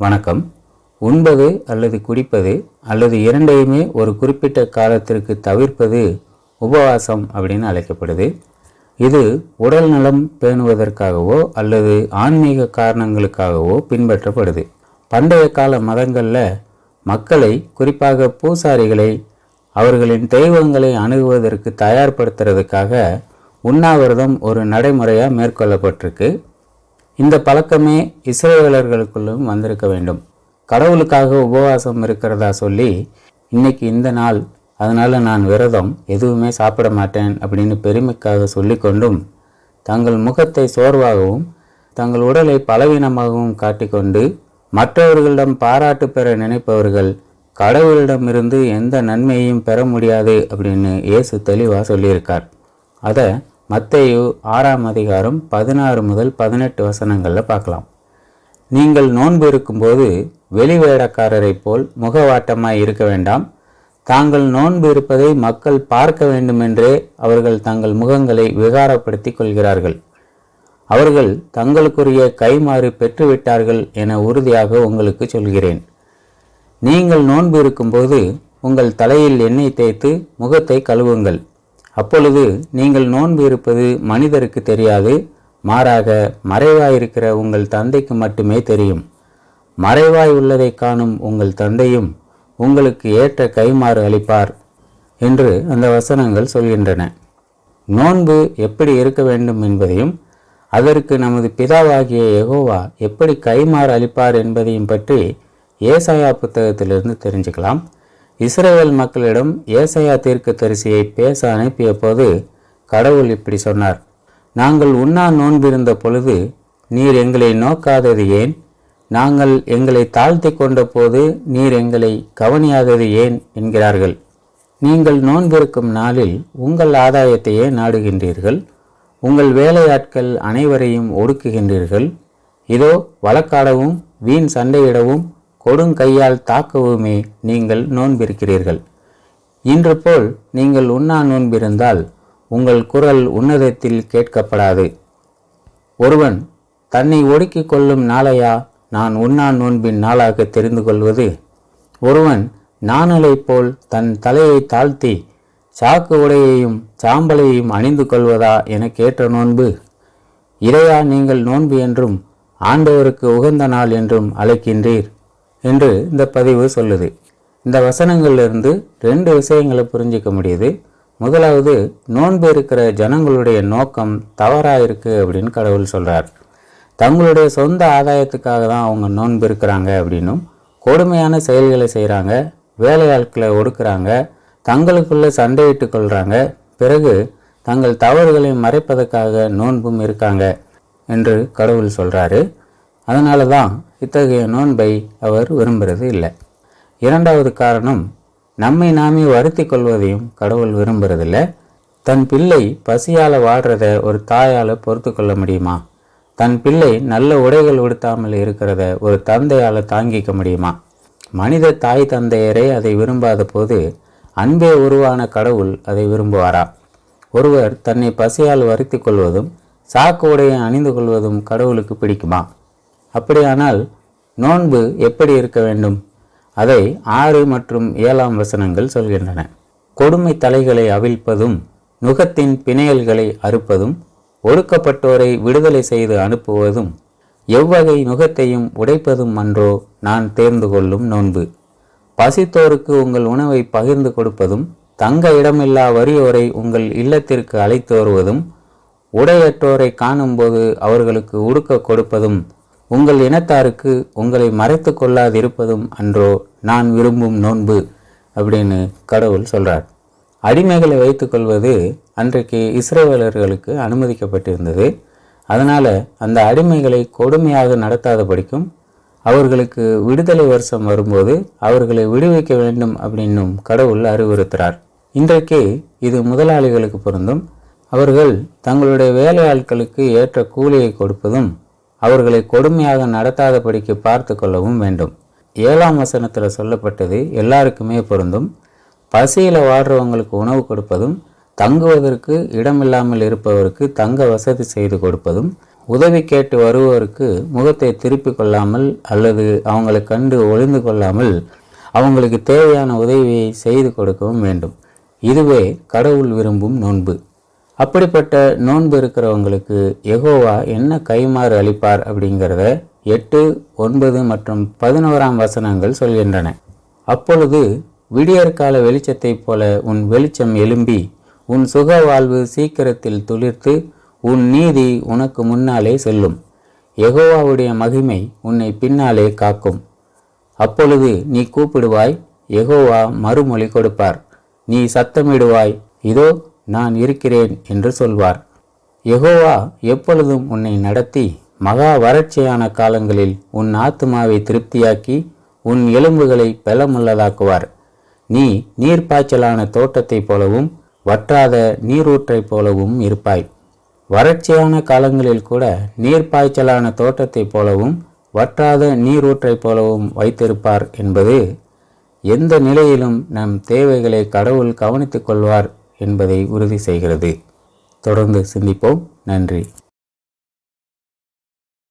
வணக்கம். உண்பது அல்லது குடிப்பது அல்லது இரண்டையுமே ஒரு குறிப்பிட்ட காலத்திற்கு தவிர்ப்பது உபவாசம் அப்படின்னு அழைக்கப்படுது. இது உடல் நலம் பேணுவதற்காகவோ அல்லது ஆன்மீக காரணங்களுக்காகவோ பின்பற்றப்படுது. பண்டைய கால மதங்களில் மக்களை குறிப்பாக பூசாரிகளை அவர்களின் தெய்வங்களை அணுகுவதற்கு தயார்படுத்துறதுக்காக உண்ணாவிரதம் ஒரு நடைமுறையாக மேற்கொள்ளப்பட்டிருக்கு. இந்த பழக்கமே இஸ்ரேலர்களுக்குள்ளும் வந்திருக்க வேண்டும். கடவுளுக்காக உபவாசம் இருக்கிறதா சொல்லி இன்னைக்கு இந்த நாள் அதனால் நான் விரதம் எதுவுமே சாப்பிட மாட்டேன் அப்படின்னு பெருமைக்காக சொல்லிக்கொண்டும் தங்கள் முகத்தை சோர்வாகவும் தங்கள் உடலை பலவீனமாகவும் காட்டிக்கொண்டு மற்றவர்களிடம் பாராட்டு பெற நினைப்பவர்கள் கடவுளிடமிருந்து எந்த நன்மையையும் பெற முடியாது அப்படின்னு இயேசு தெளிவாக சொல்லியிருக்கார். அதை மத்தையு ஆறாம் அதிகாரம் பதினாறு முதல் பதினெட்டு வசனங்களில் பார்க்கலாம். நீங்கள் நோன்பு இருக்கும்போது வெளிவேடக்காரரைப் போல் முகவாட்டமாய் இருக்க வேண்டாம். தாங்கள் நோன்பு இருப்பதை மக்கள் பார்க்க வேண்டுமென்றே அவர்கள் தங்கள் முகங்களை விகாரப்படுத்திக் கொள்கிறார்கள். அவர்கள் தங்களுக்குரிய கைமாறு பெற்றுவிட்டார்கள் என உறுதியாக உங்களுக்கு சொல்கிறேன். நீங்கள் நோன்பு இருக்கும்போது உங்கள் தலையில் எண்ணெய் தேய்த்து முகத்தை கழுவுங்கள். அப்பொழுது நீங்கள் நோன்பு இருப்பது மனிதருக்கு தெரியாது மாறாக மறைவாயிருக்கிற உங்கள் தந்தைக்கு மட்டுமே தெரியும். மறைவாய் உள்ளதை காணும் உங்கள் தந்தையும் உங்களுக்கு ஏற்ற கைமாறு அளிப்பார் என்று அந்த வசனங்கள் சொல்கின்றன. நோன்பு எப்படி இருக்க வேண்டும் என்பதையும் அதற்கு நமது பிதாவாகிய எகோவா எப்படி கைமாறு அளிப்பார் என்பதையும் பற்றி ஏசாயா புத்தகத்திலிருந்து தெரிஞ்சுக்கலாம். இஸ்ரேல் மக்களிடம் ஏசையா தீர்க்க தரிசியை பேச அனுப்பிய போது கடவுள் இப்படி சொன்னார் நாங்கள் உண்ணா நோன்பிருந்த பொழுது நீர் எங்களை நோக்காதது ஏன்? நாங்கள் எங்களை தாழ்த்தி கொண்ட போது நீர் எங்களை கவனியாதது ஏன்? என்கிறார்கள். நீங்கள் நோன்பிருக்கும் நாளில் உங்கள் ஆதாயத்தையே நாடுகின்றீர்கள் உங்கள் வேலையாட்கள் அனைவரையும் ஒடுக்குகின்றீர்கள். இதோ வழக்காடவும் வீண் சண்டையிடவும் கொடுங்கையால் தாக்கவுமே நீங்கள் நோன்பிருக்கிறீர்கள். இன்று போல் நீங்கள் உண்ணா நோன்பிருந்தால் உங்கள் குரல் உன்னதத்தில் கேட்கப்படாது. ஒருவன் தன்னை ஒடுக்கிக் கொள்ளும் நாளையா? நான் உண்ணா நோன்பின் நாளாக தெரிந்து கொள்வது? ஒருவன் நாணலைப் போல் தன் தலையை தாழ்த்தி சாக்கு உடையையும் சாம்பலையும் அணிந்து கொள்வதா என கேட்ட நோன்பு? இறையா நீங்கள் நோன்பு என்றும் ஆண்டவருக்கு உகந்த நாள் என்றும் அழைக்கின்றீர். என்று இந்த பதிவு சொல்லுது. இந்த வசனங்கள்லேருந்து ரெண்டு விஷயங்களை புரிஞ்சிக்க முடியுது. முதலாவது நோன்பு இருக்கிற ஜனங்களுடைய நோக்கம் தவறாக இருக்குது அப்படின்னு கடவுள் சொல்கிறார் தங்களுடைய சொந்த ஆதாயத்துக்காக தான் அவங்க நோன்பு இருக்கிறாங்க அப்படின்னும் கொடுமையான செயல்களை செய்கிறாங்க வேலையாட்களை ஒடுக்குறாங்க தங்களுக்குள்ளே சண்டையிட்டு கொள்கிறாங்க பிறகு தங்கள் தவறுகளை மறைப்பதற்காக நோன்பும் இருக்காங்க என்று கடவுள் சொல்கிறாரு அதனால தான் இத்தகைய நோன்பை அவர் விரும்புகிறது இல்லை. இரண்டாவது காரணம் நம்மை நாமே வருத்தி கொள்வதையும் கடவுள் விரும்புறதில்ல. தன் பிள்ளை பசியால் வாடுறத ஒரு தாயால் பொறுத்து கொள்ள முடியுமா? தன் பிள்ளை நல்ல உடைகள் உடுத்தாமல் இருக்கிறத ஒரு தந்தையால் தாங்கிக்க முடியுமா? மனித தாய் தந்தையரே அதை விரும்பாத போது அன்பே உருவான கடவுள் அதை விரும்புவாரா? ஒருவர் தன்னை பசியால் வருத்தி கொள்வதும் சாக்கு உடையை அணிந்து கொள்வதும் கடவுளுக்கு பிடிக்குமா? அப்படியானால் நோன்பு எப்படி இருக்க வேண்டும்? அதை ஆறு மற்றும் ஏழாம் வசனங்கள் சொல்கின்றன. கொடுமை தலைகளை அவிழ்ப்பதும் நுகத்தின் பிணையல்களை அறுப்பதும் ஒடுக்கப்பட்டோரை விடுதலை செய்து அனுப்புவதும் எவ்வகை நுகத்தையும் உடைப்பதும் அன்றோ நான் தேர்ந்து கொள்ளும் நோன்பு. பசித்தோருக்கு உங்கள் உணவை பகிர்ந்து கொடுப்பதும் தங்க இடமில்லா வறியோரை உங்கள் இல்லத்திற்கு அழைத்து வருவதும் உடையற்றோரை காணும்போது அவர்களுக்கு உடுக்க கொடுப்பதும் உங்கள் இனத்தாருக்கு உங்களை மறைத்து கொள்ளாதிருப்பதும் அன்றோ நான் விரும்பும் நோன்பு அப்படின்னு கடவுள் சொல்கிறார் அடிமைகளை வைத்துக்கொள்வது அன்றைக்கு இஸ்ரேலர்களுக்கு அனுமதிக்கப்பட்டிருந்தது. அதனால் அந்த அடிமைகளை கொடுமையாக நடத்தாதபடிக்கும் அவர்களுக்கு விடுதலை வருஷம் வரும்போது அவர்களை விடுவிக்க வேண்டும் அப்படின்னும் கடவுள் அறிவுறுத்துகிறார் இன்றைக்கு இது முதலாளிகளுக்கு பொருந்தும். அவர்கள் தங்களுடைய வேலையாட்களுக்கு ஏற்ற கூலியை கொடுப்பதும் அவர்களை கொடுமையாக நடத்தாதபடிக்கு பார்த்து கொள்ளவும் வேண்டும். ஏழாம் வசனத்தில் சொல்லப்பட்டது எல்லாருக்குமே பொருந்தும். பசியில் வாடுறவங்களுக்கு உணவு கொடுப்பதும் தங்குவதற்கு இடமில்லாமல் இருப்பவருக்கு தங்க வசதி செய்து கொடுப்பதும் உதவி கேட்டு வருவோருக்கு முகத்தை திருப்பிக் கொள்ளாமல் அல்லது அவங்களை கண்டு ஒளிந்து கொள்ளாமல் அவங்களுக்கு தேவையான உதவியை செய்து கொடுக்கவும் வேண்டும். இதுவே கடவுள் விரும்பும் நோன்பு. அப்படிப்பட்ட நோன்பு இருக்கிறவங்களுக்கு எகோவா என்ன கைமாறு அளிப்பார் அப்படிங்கிறத எட்டு ஒன்பது மற்றும் பதினோராம் வசனங்கள் சொல்கின்றன. அப்பொழுது விடியற்கால வெளிச்சத்தைப் போல உன் வெளிச்சம் எழும்பி உன் சுக வாழ்வு சீக்கிரத்தில் துளிர்த்து உன் நீதி உனக்கு முன்னாலே செல்லும். எகோவாவுடைய மகிமை உன்னை பின்னாலே காக்கும். அப்பொழுது நீ கூப்பிடுவாய் எகோவா மறுமொழி கொடுப்பார். நீ சத்தமிடுவாய். இதோ நான் இருக்கிறேன் என்று சொல்வார். யெகோவா எப்பொழுதும் உன்னை நடத்தி மகா வறட்சியான காலங்களில் உன் ஆத்துமாவை திருப்தியாக்கி உன் எலும்புகளை பலமுள்ளதாக்குவார். நீ நீர்ப்பாய்ச்சலான தோட்டத்தைப் போலவும் வற்றாத நீரூற்றைப் போலவும் இருப்பாய். வறட்சியான காலங்களில் கூட நீர்ப்பாய்ச்சலான தோட்டத்தைப் போலவும் வற்றாத நீரூற்றைப் போலவும் வைத்திருப்பார் என்பது எந்த நிலையிலும் நம் தேவைகளை கடவுள் கவனித்துக் கொள்வார் என்பதை உறுதி செய்கிறது. தொடர்ந்து சிந்திப்போம். நன்றி.